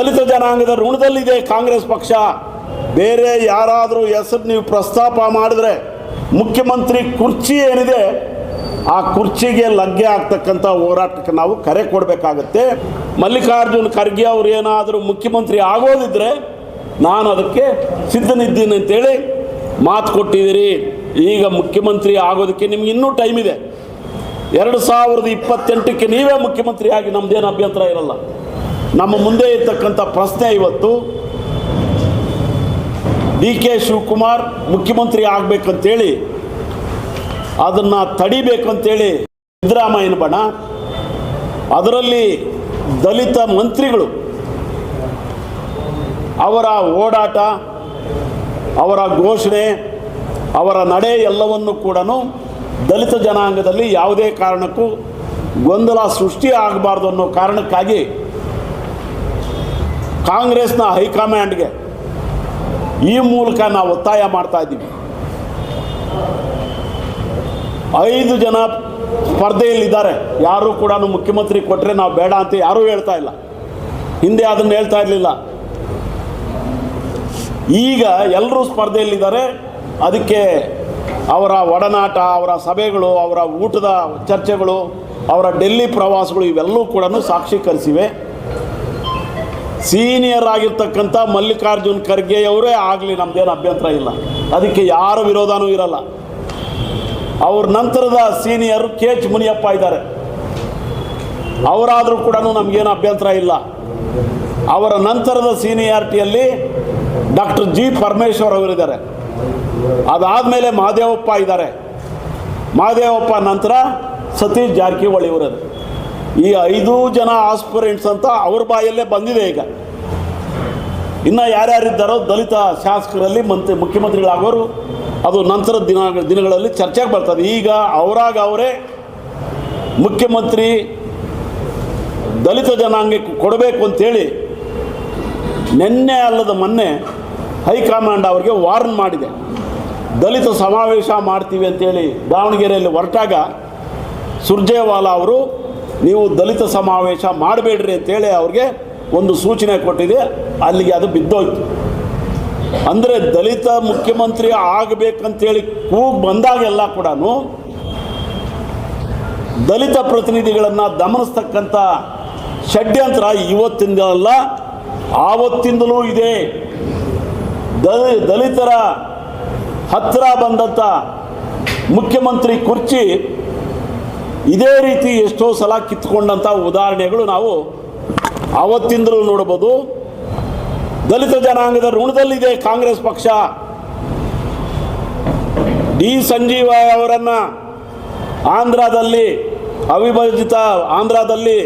ದಲಿತ ಜನಾಂಗದ ಋಣದಲ್ಲಿದೆ ಕಾಂಗ್ರೆಸ್ ಪಕ್ಷ. ಬೇರೆ ಯಾರಾದರೂ ಹೆಸರು ನೀವು ಪ್ರಸ್ತಾಪ ಮಾಡಿದ್ರೆ ಮುಖ್ಯಮಂತ್ರಿ ಕುರ್ಚಿ ಏನಿದೆ, ಆ ಕುರ್ಚಿಗೆ ಲಗ್ಗೆ ಆಗ್ತಕ್ಕಂಥ ಹೋರಾಟಕ್ಕೆ ನಾವು ಕರೆ ಕೊಡಬೇಕಾಗತ್ತೆ. ಮಲ್ಲಿಕಾರ್ಜುನ್ ಖರ್ಗೆ ಅವರು ಏನಾದರೂ ಮುಖ್ಯಮಂತ್ರಿ ಆಗೋದಿದ್ರೆ ನಾನು ಅದಕ್ಕೆ ಸಿದ್ಧನಿದ್ದೀನಿ ಅಂತೇಳಿ ಮಾತು ಕೊಟ್ಟಿದ್ದೀರಿ. ಈಗ ಮುಖ್ಯಮಂತ್ರಿ ಆಗೋದಕ್ಕೆ ನಿಮ್ಗೆ ಇನ್ನೂ ಟೈಮ್ ಇದೆ. ಎರಡು ಸಾವಿರದ ಇಪ್ಪತ್ತೆಂಟಕ್ಕೆ ನೀವೇ ಮುಖ್ಯಮಂತ್ರಿ ಆಗಿ ನಮ್ಮದೇನು ಅಭ್ಯಂತರ ಇರಲ್ಲ. ನಮ್ಮ ಮುಂದೆ ಇರ್ತಕ್ಕಂಥ ಪ್ರಶ್ನೆ ಇವತ್ತು ಡಿ ಕೆ ಶಿವಕುಮಾರ್ ಮುಖ್ಯಮಂತ್ರಿ ಆಗಬೇಕಂತೇಳಿ ಅದನ್ನು ತಡಿಬೇಕಂತೇಳಿ ಸಿದ್ದರಾಮಯ್ಯನ ಬಣ. ಅದರಲ್ಲಿ ದಲಿತ ಮಂತ್ರಿಗಳು ಅವರ ಓಡಾಟ, ಅವರ ಘೋಷಣೆ, ಅವರ ನಡೆ ಎಲ್ಲವನ್ನು ಕೂಡ ದಲಿತ ಜನಾಂಗದಲ್ಲಿ ಯಾವುದೇ ಕಾರಣಕ್ಕೂ ಗೊಂದಲ ಸೃಷ್ಟಿ ಆಗಬಾರ್ದು ಅನ್ನೋ ಕಾರಣಕ್ಕಾಗಿ ಕಾಂಗ್ರೆಸ್ನ ಹೈಕಮಾಂಡ್ಗೆ ಈ ಮೂಲಕ ನಾವು ಒತ್ತಾಯ ಮಾಡ್ತಾ ಇದ್ದೀವಿ. ಐದು ಜನ ಸ್ಪರ್ಧೆಯಲ್ಲಿದ್ದಾರೆ. ಯಾರು ಕೂಡ ಮುಖ್ಯಮಂತ್ರಿ ಕೊಟ್ಟರೆ ನಾವು ಬೇಡ ಅಂತ ಯಾರೂ ಹೇಳ್ತಾ ಇಲ್ಲ. ಹಿಂದೆ ಅದನ್ನು ಹೇಳ್ತಾ ಇರಲಿಲ್ಲ. ಈಗ ಎಲ್ಲರೂ ಸ್ಪರ್ಧೆಯಲ್ಲಿದ್ದಾರೆ. ಅದಕ್ಕೆ ಅವರ ಒಡನಾಟ, ಅವರ ಸಭೆಗಳು, ಅವರ ಊಟದ ಚರ್ಚೆಗಳು, ಅವರ ಡೆಲ್ಲಿ ಪ್ರವಾಸಗಳು ಇವೆಲ್ಲವೂ ಕೂಡ ಸಾಕ್ಷೀಕರಿಸಿವೆ. ಸೀನಿಯರ್ ಆಗಿರ್ತಕ್ಕಂಥ ಮಲ್ಲಿಕಾರ್ಜುನ್ ಖರ್ಗೆಯವರೇ ಆಗಲಿ ನಮ್ಮದೇನು ಅಭ್ಯಂತರ ಇಲ್ಲ. ಅದಕ್ಕೆ ಯಾರ ವಿರೋಧನೂ ಇರಲ್ಲ. ಅವ್ರ ನಂತರದ ಸೀನಿಯರ್ ಕೆ ಎಚ್ ಮುನಿಯಪ್ಪ ಇದ್ದಾರೆ. ಅವರಾದರೂ ಕೂಡ ನಮಗೇನು ಅಭ್ಯಂತರ ಇಲ್ಲ. ಅವರ ನಂತರದ ಸೀನಿಯಾರಿಟಿಯಲ್ಲಿ ಡಾಕ್ಟರ್ ಜಿ ಪರಮೇಶ್ವರ್ ಅವರಿದ್ದಾರೆ. ಅದಾದಮೇಲೆ ಮಹದೇವಪ್ಪ ಇದ್ದಾರೆ. ಮಹದೇವಪ್ಪ ನಂತರ ಸತೀಶ್ ಜಾರಕಿಹೊಳಿ ಅವರದು ಈ ಐದು ಜನ ಆಸ್ಪಿರೆಂಟ್ಸ್ ಅಂತ ಅವ್ರ ಬಾಯಲ್ಲೇ ಬಂದಿದೆ ಈಗ. ಇನ್ನು ಯಾರ್ಯಾರಿದ್ದಾರೋ ದಲಿತ ಶಾಸಕರಲ್ಲಿ ಮಂತ್ರಿ, ಮುಖ್ಯಮಂತ್ರಿಗಳಾಗೋರು, ಅದು ನಂತರದ ದಿನ, ದಿನಗಳಲ್ಲಿ ಚರ್ಚೆಗೆ ಬರ್ತದೆ. ಈಗ ಅವರಾಗ ಅವರೇ ಮುಖ್ಯಮಂತ್ರಿ, ದಲಿತ ಜನಾಂಗಕ್ಕೆ ಕೊಡಬೇಕು ಅಂತೇಳಿ ನಿನ್ನೆ ಅಲ್ಲದ ಮೊನ್ನೆ ಹೈಕಮಾಂಡ್ ಅವರಿಗೆ ವಾರ್ನ್ ಮಾಡಿದೆ. ದಲಿತ ಸಮಾವೇಶ ಮಾಡ್ತೀವಿ ಅಂತೇಳಿ ದಾವಣಗೆರೆಯಲ್ಲಿ ಹೊರಟಾಗ ಸುರ್ಜೇವಾಲಾ ಅವರು ನೀವು ದಲಿತ ಸಮಾವೇಶ ಮಾಡಬೇಡ್ರಿ ಅಂತೇಳಿ ಅವ್ರಿಗೆ ಒಂದು ಸೂಚನೆ ಕೊಟ್ಟಿದೆ. ಅಲ್ಲಿಗೆ ಅದು ಬಿದ್ದೋಯ್ತು. ಅಂದರೆ ದಲಿತ ಮುಖ್ಯಮಂತ್ರಿ ಆಗಬೇಕಂತೇಳಿ ಬಂದಾಗ ಬಂದಾಗೆಲ್ಲ ಕೂಡ ದಲಿತ ಪ್ರತಿನಿಧಿಗಳನ್ನು ದಮನಿಸ್ತಕ್ಕಂಥ ಷಡ್ಯಂತ್ರ ಇವತ್ತಿಂದಲ್ಲ ಆವತ್ತಿಂದಲೂ ಇದೆ. ದಲಿ, ದಲಿತರ ಹತ್ತಿರ ಬಂದಂಥ ಮುಖ್ಯಮಂತ್ರಿ ಕುರ್ಚಿ ಇದೇ ರೀತಿ ಎಷ್ಟೋ ಸಲ ಕಿತ್ಕೊಂಡಂಥ ಉದಾಹರಣೆಗಳು ನಾವು ಅವತ್ತಿಂದಲೂ ನೋಡಬಹುದು. ದಲಿತ ಜನಾಂಗದ ಋಣದಲ್ಲಿದೆ ಕಾಂಗ್ರೆಸ್ ಪಕ್ಷ. ಡಿ ಸಂಜೀವ ಅವರನ್ನು ಆಂಧ್ರದಲ್ಲಿ ಅವಿಭಜಿತ ಆಂಧ್ರದಲ್ಲಿ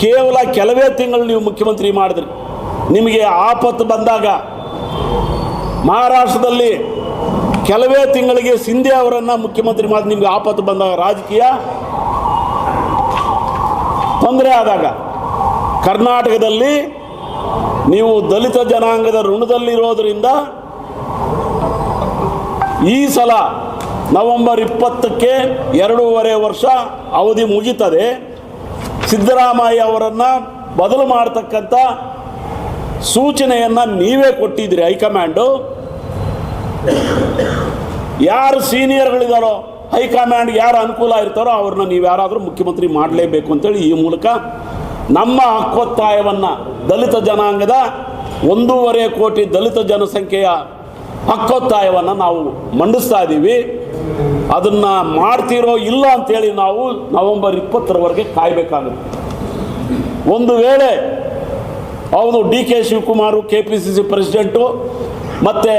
ಕೇವಲ ಕೆಲವೇ ತಿಂಗಳು ನೀವು ಮುಖ್ಯಮಂತ್ರಿ ಮಾಡಿದ್ರಿ. ನಿಮಗೆ ಆಪತ್ತು ಬಂದಾಗ ಮಹಾರಾಷ್ಟ್ರದಲ್ಲಿ ಕೆಲವೇ ತಿಂಗಳಿಗೆ ಸಿಂಧೆ ಅವರನ್ನು ಮುಖ್ಯಮಂತ್ರಿ ಮಾಡಿ ನಿಮಗೆ ಆಪತ್ತು ಬಂದಾಗ ರಾಜಕೀಯ ತೊಂದರೆ ಆದಾಗ ಕರ್ನಾಟಕದಲ್ಲಿ ನೀವು ದಲಿತ ಜನಾಂಗದ ಋಣದಲ್ಲಿರೋದ್ರಿಂದ ಈ ಸಲ ನವೆಂಬರ್ ಇಪ್ಪತ್ತಕ್ಕೆ ಎರಡೂವರೆ ವರ್ಷ ಅವಧಿ ಮುಗಿತದೆ. ಸಿದ್ದರಾಮಯ್ಯ ಅವರನ್ನು ಬದಲು ಮಾಡತಕ್ಕಂಥ ಸೂಚನೆಯನ್ನು ನೀವೇ ಕೊಟ್ಟಿದ್ದೀರಿ ಹೈಕಮಾಂಡು. ಯಾರು ಸೀನಿಯರ್ಗಳಿದಾರೋ ಹೈಕಮಾಂಡ್ ಯಾರು ಅನುಕೂಲ ಇರ್ತಾರೋ ಅವ್ರನ್ನ ನೀವು ಯಾರಾದರೂ ಮುಖ್ಯಮಂತ್ರಿ ಮಾಡಲೇಬೇಕು ಅಂತೇಳಿ ಈ ಮೂಲಕ ನಮ್ಮ ಹಕ್ಕೊತ್ತಾಯವನ್ನು ದಲಿತ ಜನಾಂಗದ ಒಂದೂವರೆ ಕೋಟಿ ದಲಿತ ಜನಸಂಖ್ಯೆಯ ಹಕ್ಕೊತ್ತಾಯವನ್ನು ನಾವು ಮಂಡಿಸ್ತಾ ಇದ್ದೀವಿ. ಅದನ್ನು ಮಾಡ್ತಿರೋ ಇಲ್ಲ ಅಂತೇಳಿ ನಾವು ನವೆಂಬರ್ ಇಪ್ಪತ್ತರವರೆಗೆ ಕಾಯಬೇಕಾಗುತ್ತೆ. ಒಂದು ವೇಳೆ ಅವನು D K Shivakumar, K P C C president, ಮತ್ತು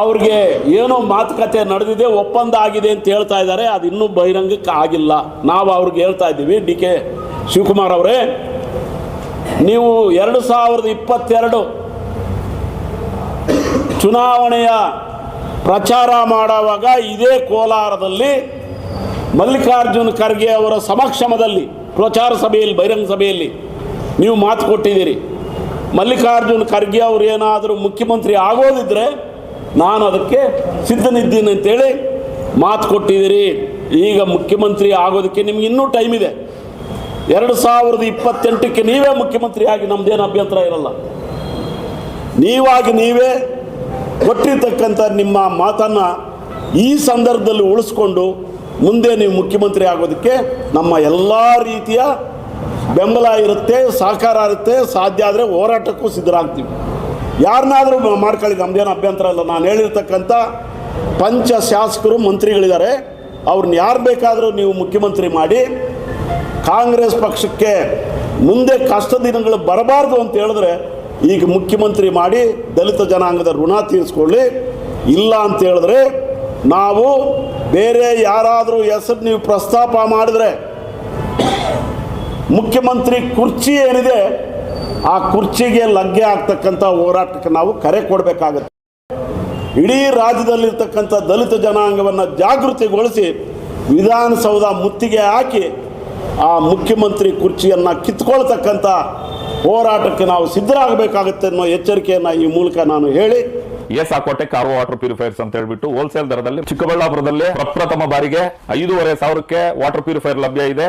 ಅವ್ರಿಗೆ ಏನೋ ಮಾತುಕತೆ ನಡೆದಿದೆ, ಒಪ್ಪಂದ ಆಗಿದೆ ಅಂತ ಹೇಳ್ತಾ ಇದ್ದಾರೆ, ಅದು ಇನ್ನೂ ಬಹಿರಂಗಕ್ಕೆ ಆಗಿಲ್ಲ. ನಾವು ಅವ್ರಿಗೆ ಹೇಳ್ತಾ ಇದ್ದೀವಿ, ಡಿ ಕೆ ಶಿವಕುಮಾರ್ ಅವರೇ, ನೀವು ಎರಡು ಸಾವಿರದ ಇಪ್ಪತ್ತೆರಡು ಚುನಾವಣೆಯ ಪ್ರಚಾರ ಮಾಡುವಾಗ ಇದೇ ಕೋಲಾರದಲ್ಲಿ ಮಲ್ಲಿಕಾರ್ಜುನ್ ಖರ್ಗೆ ಅವರ ಸಮಕ್ಷಮದಲ್ಲಿ, ಪ್ರಚಾರ ಸಭೆಯಲ್ಲಿ, ಬಹಿರಂಗ ಸಭೆಯಲ್ಲಿ ನೀವು ಮಾತು ಕೊಟ್ಟಿದ್ದೀರಿ. ಮಲ್ಲಿಕಾರ್ಜುನ್ ಖರ್ಗೆ ಅವರು ಏನಾದರೂ ಮುಖ್ಯಮಂತ್ರಿ ಆಗೋದಿದ್ರೆ ನಾನು ಅದಕ್ಕೆ ಸಿದ್ಧನಿದ್ದೀನಿ ಅಂತೇಳಿ ಮಾತು ಕೊಟ್ಟಿದ್ದೀರಿ. ಈಗ ಮುಖ್ಯಮಂತ್ರಿ ಆಗೋದಕ್ಕೆ ನಿಮ್ಗೆ ಇನ್ನೂ ಟೈಮ್ ಇದೆ. ಎರಡು ಸಾವಿರದ ಇಪ್ಪತ್ತೆಂಟಕ್ಕೆ ನೀವೇ ಮುಖ್ಯಮಂತ್ರಿ ಆಗಿ ನಮ್ದೇನು ಅಭ್ಯಂತರ ಇರಲ್ಲ. ನೀವಾಗಿ ನೀವೇ ಕೊಟ್ಟಿರ್ತಕ್ಕಂಥ ನಿಮ್ಮ ಮಾತನ್ನು ಈ ಸಂದರ್ಭದಲ್ಲಿ ಉಳಿಸ್ಕೊಂಡು ಮುಂದೆ ನೀವು ಮುಖ್ಯಮಂತ್ರಿ ಆಗೋದಕ್ಕೆ ನಮ್ಮ ಎಲ್ಲ ರೀತಿಯ ಬೆಂಬಲ ಇರುತ್ತೆ, ಸಹಕಾರ ಇರುತ್ತೆ, ಸಾಧ್ಯ ಆದರೆ ಹೋರಾಟಕ್ಕೂ ಸಿದ್ಧರಾಗ್ತೀವಿ. ಯಾರನ್ನಾದರೂ ಮಾಡ್ಕೊಳ್ಳಿ ನಮ್ದೇನು ಅಭ್ಯಂತರ ಇಲ್ಲ. ನಾನು ಹೇಳಿರ್ತಕ್ಕಂಥ ಪಂಚ ಶಾಸಕರು, ಮಂತ್ರಿಗಳಿದ್ದಾರೆ. ಅವ್ರನ್ನ ಯಾರು ಬೇಕಾದರೂ ನೀವು ಮುಖ್ಯಮಂತ್ರಿ ಮಾಡಿ, ಕಾಂಗ್ರೆಸ್ ಪಕ್ಷಕ್ಕೆ ಮುಂದೆ ಕಷ್ಟ ದಿನಗಳು ಬರಬಾರ್ದು ಅಂತ ಹೇಳಿದ್ರೆ ಈಗ ಮುಖ್ಯಮಂತ್ರಿ ಮಾಡಿ ದಲಿತ ಜನಾಂಗದ ಋಣ ತೀರಿಸ್ಕೊಳ್ಳಿ. ಇಲ್ಲ ಅಂತ ಹೇಳಿದ್ರೆ ನಾವು ಬೇರೆ ಯಾರಾದರೂ ಹೆಸರು ನೀವು ಪ್ರಸ್ತಾಪ ಮಾಡಿದ್ರೆ ಮುಖ್ಯಮಂತ್ರಿ ಕುರ್ಚಿ ಏನಿದೆ ಆ ಕುರ್ಚಿಗೆ ಲಗ್ಗೆ ಆಗ್ತಕ್ಕಂಥ ಹೋರಾಟಕ್ಕೆ ನಾವು ಕರೆ ಕೊಡಬೇಕಾಗತ್ತೆ. ಇಡೀ ರಾಜ್ಯದಲ್ಲಿರ್ತಕ್ಕಂಥ ದಲಿತ ಜನಾಂಗವನ್ನು ಜಾಗೃತಿಗೊಳಿಸಿ ವಿಧಾನಸೌಧ ಮುತ್ತಿಗೆ ಹಾಕಿ ಆ ಮುಖ್ಯಮಂತ್ರಿ ಕುರ್ಚಿಯನ್ನು ಕಿತ್ಕೊಳ್ತಕ್ಕಂಥ ಹೋರಾಟಕ್ಕೆ ನಾವು ಸಿದ್ಧರಾಗಬೇಕಾಗುತ್ತೆ ಅನ್ನೋ ಎಚ್ಚರಿಕೆಯನ್ನು ಈ ಮೂಲಕ ನಾನು ಹೇಳಿ. ಎಸ್ ಆಕೋಟೆ ಕಾರ್ ವಾಟರ್ ಪ್ಯೂರಿಫೈರ್ಸ್ ಅಂತ ಹೇಳ್ಬಿಟ್ಟು ಹೋಲ್ಸೇಲ್ ದರದಲ್ಲಿ ಚಿಕ್ಕಬಳ್ಳಾಪುರದಲ್ಲಿ ಪ್ರಪ್ರಥಮ ಬಾರಿಗೆ ಐದೂವರೆ ಸಾವಿರಕ್ಕೆ ವಾಟರ್ ಪ್ಯೂರಿಫೈರ್ ಲಭ್ಯ ಇದೆ.